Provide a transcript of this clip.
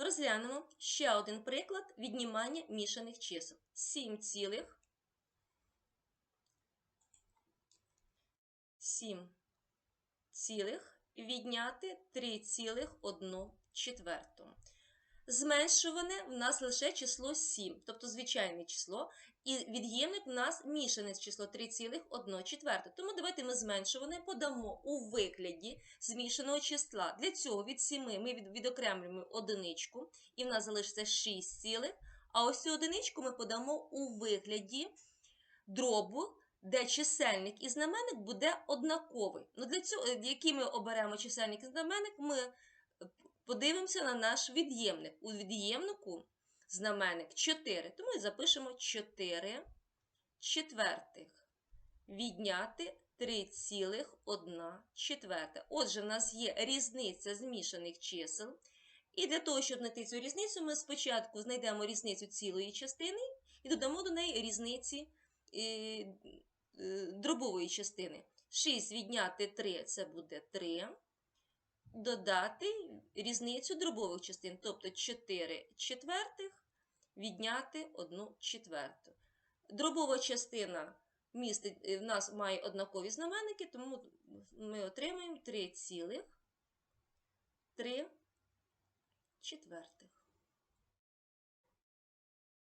Розглянемо ще один приклад віднімання мішаних чисел. 7 цілих 7 цілих відняти 3,1 четверту. Зменшуване в нас лише число 7, тобто звичайне число, і від'ємник в нас мішане число 3,1 четверта. Тому давайте ми зменшуване подамо у вигляді змішаного числа. Для цього від 7 ми відокремлюємо одиничку, і в нас залишиться 6 цілих, а ось цю одиничку ми подамо у вигляді дробу, де чисельник і знаменник буде однаковий. Ну, для цього, е, який ми оберемо чисельник і знаменник, ми е, подивимося на наш від'ємник. У від'ємнику знаменник 4, тому і запишемо 4 четвертих. Відняти 3,1 четверта. Отже, в нас є різниця змішаних чисел. І для того, щоб знайти цю різницю, ми спочатку знайдемо різницю цілої частини і додамо до неї різниці е, е, дробової частини. 6 відняти 3 це буде 3. Додати різницю дробових частин, тобто 4 четвертих відняти 1 четверту. Дробова частина містить, е, в нас має однакові знаменники, тому ми отримаємо 3 цілих 3 четвертих.